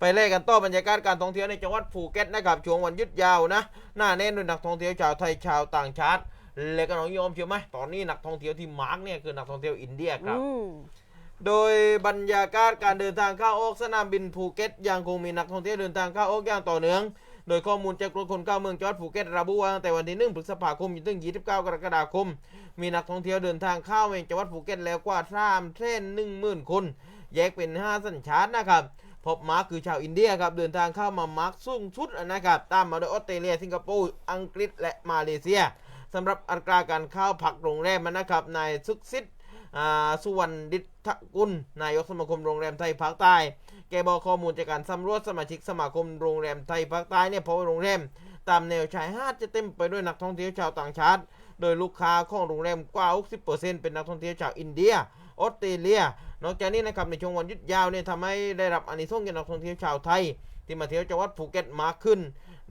ไปเล่กันต่อบรรยากาศการท่องเที่ยวในจังหวัดภูเก็ตนะครับช่วงวันหยุดยาวนะหน้าแน่นด้วยนักท่องเที่ยวชาวไทยชาวต่างชาติและก็น้องโยมเชื่อไหมตอนนี้นักท่องเที่ยวที่มาร์กเนี่ยคือนักท่องเที่ยวอินเดียครับอืมโดยบรรยากาศการเดินทางเข้าออกสนามบินภูเก็ตยังคงมีนักท่องเที่ยวเดินทางเข้าออกอย่างต่อเนื่อง โดยข้อมูลจากกรมคนเข้าเมืองจังหวัดภูเก็ตระบุว่าตั้งแต่วันที่ 1 พฤษภาคมจนถึง 29 กรกฎาคม มีนักท่องเที่ยวเดินทางเข้าเมืองจังหวัดภูเก็ตแล้วกว่า3เส้น10,000 คน แยกเป็น 5 สัญชาตินะครับ พบมาร์กคือชาวอินเดียครับเดินทางเข้ามามาร์กสูงสุดนะครับตามมาโดยออสเตรเลีย สิงคโปร์อังกฤษและมาเลเซียสำหรับอัตราการเข้าพักโรงแรมนะครับนายซุกซิด สุวรรณดิษฐกุล นายกสมาคมโรงแรมไทยภาคใต้ แกบอกข้อมูลจากการสำรวจสมาชิกสมาคมโรงแรมไทยภาคใต้เนี่ยเพราะว่าโรงแรม ตามแนวชายหาดจะเต็มไปด้วยนักท่องเที่ยวชาวต่างชาติ โดยลูกค้าของโรงแรมกว่า 60%เป็นนักท่องเที่ยวชาวอินเดียออสเตรเลีย นอกจากนี้นะครับในช่วงวันหยุดยาวเนี่ยทำให้ได้รับอานิสงส์จากนักท่องเที่ยวชาวไทย ที่มาเที่ยวจังหวัดภูเก็ตมากขึ้น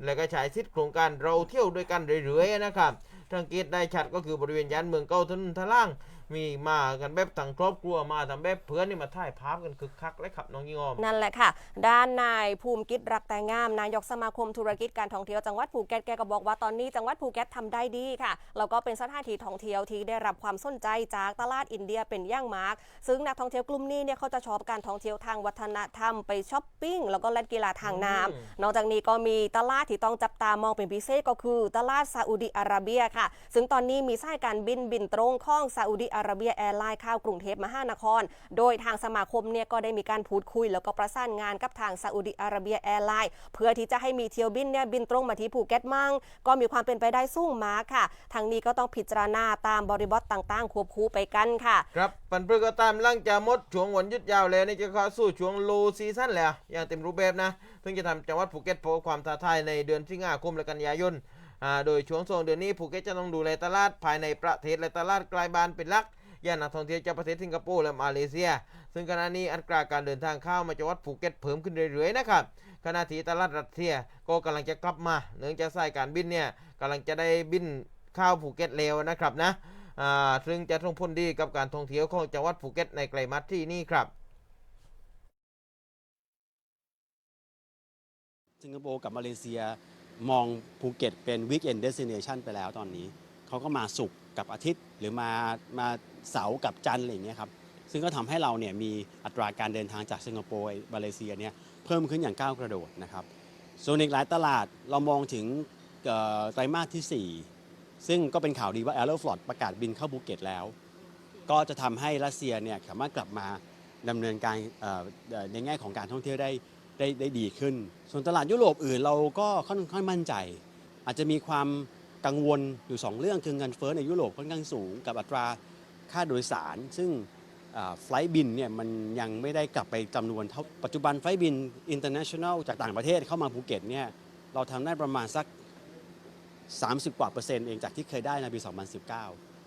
และก็ใช้สิทธิ์โครงการเราเที่ยวด้วยกันเรื่อยๆนะครับสังเกตได้ชัดก็คือบริเวณย่านเมืองเก่าถนนทะล่าง มีมากันแบบทั้งครอบครัวมาทำแบบเพื่อนนี่มาถ่ายภาพกันคึกคักเลยครับน้องยิงออมนั่นแหละค่ะ ด้านนายภูมิกิจรักแต่งามนายกสมาคมธุรกิจการท่องเที่ยวจังหวัดภูเก็ตแกก็บอกว่าตอนนี้จังหวัดภูเก็ตทำได้ดีค่ะแล้วก็เป็นสถานที่ท่องเที่ยวที่ได้รับความสนใจจากตลาดอินเดียเป็นอย่างมากซึ่งนักท่องเที่ยวกลุ่มนี้เนี่ยเขาจะชอบการท่องเที่ยวทางวัฒนธรรมไปช้อปปิ้งแล้วก็เล่นกีฬาทางน้ำอืมนอกจากนี้ก็มีตลาดที่ต้องจับตามองเป็นพิเศษก็คือ ตลาดซาอุดิอาระเบียค่ะ ซึ่งตอนนี้มีสายการบินบินตรงข้องซาอุดิอาาระเบียแอร์ไลน์ข้าวกรุงเทพมหานคร โดยทางสมาคมเนี่ยก็ได้มีการพูดคุย แล้วก็ประสานงานกับทางซาอุดิอาระเบียแอร์ไลน์เพื่อที่จะให้มีเที่ยวบินเนี่ยบินตรงมาที่ภูเก็ตมั่งก็มีความเป็นไปได้สูงมากค่ะ ทางนี้ก็ต้องพิจารณาตามบริบทต่างๆ ควบคู่ไปกันค่ะ ครับปันเพื่อก็ตามหลังจากหมดช่วงวันยุดยาวแล้วนี่จะเข้าสู่ช่วงโลซีซั่นแล้วอย่างเต็มรูปแบบนะซึ่งจะทำจังหวัดภูเก็ตพบความท้าทายในเดือนสิงหาคมและกันยายน โดยช่วงสองเดือนนี้ภูเก็ตจะต้องดูแลตลาดภายในประเทศและตลาดไกลบ้านเป็นหลักย่านนักท่องเที่ยวจากประเทศสิงคโปร์และมาเลเซีย ซึ่งขณะนี้อัตราการเดินทางเข้ามาจังหวัดภูเก็ตเพิ่มขึ้นเรื่อยๆนะครับขณะที่ตลาดรัสเซียก็กำลังจะกลับมา เนื่องจากสายการบินเนี่ยกำลังจะได้บินเข้าภูเก็ตเร็วนะครับนะซึ่งจะส่งผลดีกับการท่องเที่ยวของจังหวัดภูเก็ตในไกลมาสที่นี่ครับสิงคโปร์กับมาเลเซีย มองภูเก็ตเป็น Weekend Destination ไปแล้วตอนนี้ เขาก็มาศุกร์กับอาทิตย์ หรือมามาเสาร์กับจันทร์อะไรอย่างเงี้ยครับ ซึ่งก็ทำให้เราเนี่ยมีอัตราการเดินทางจากสิงคโปร์มาเลเซียเนี่ยเพิ่มขึ้นอย่างก้าวกระโดดนะครับ ส่วนอีกหลายตลาดเรามองถึงไตรมาสที่ 4 ซึ่งก็เป็นข่าวดีว่า a e r o f l o t ประกาศบินเข้าภูเก็ตแล้ว ก็จะทำให้รัสเซียเนี่ยสามารถกลับมาดำเนินการในแง่ของการท่องเที่ยวได้ ได้ได้ดีขึ้น ส่วนตลาดยุโรปอื่นเราก็ค่อนข้างมั่นใจ อาจจะมีความกังวลอยู่ 2 เรื่องคือเงินเฟ้อในยุโรปค่อนข้างสูง กับอัตราค่าโดยสาร ซึ่งไฟล์บินเนี่ยมันยังไม่ได้กลับไปจำนวนเท่าปัจจุบันไฟล์บิน international จากต่างประเทศเข้ามาภูเก็ตเนี่ยเราทำได้ประมาณสัก 30 กว่าเปอร์เซ็นต์เองจากที่เคยได้ในปี 2019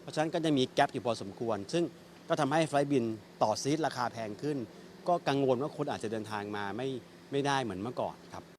เพราะฉะนั้นก็จะมีแกลบอยู่พอสมควร ซึ่งก็ทำให้ไฟล์บินต่อซีทราคาแพงขึ้น ก็กังวลว่าคนอาจจะเดินทางมาไม่ ไม่ได้เหมือนเมื่อก่อนครับ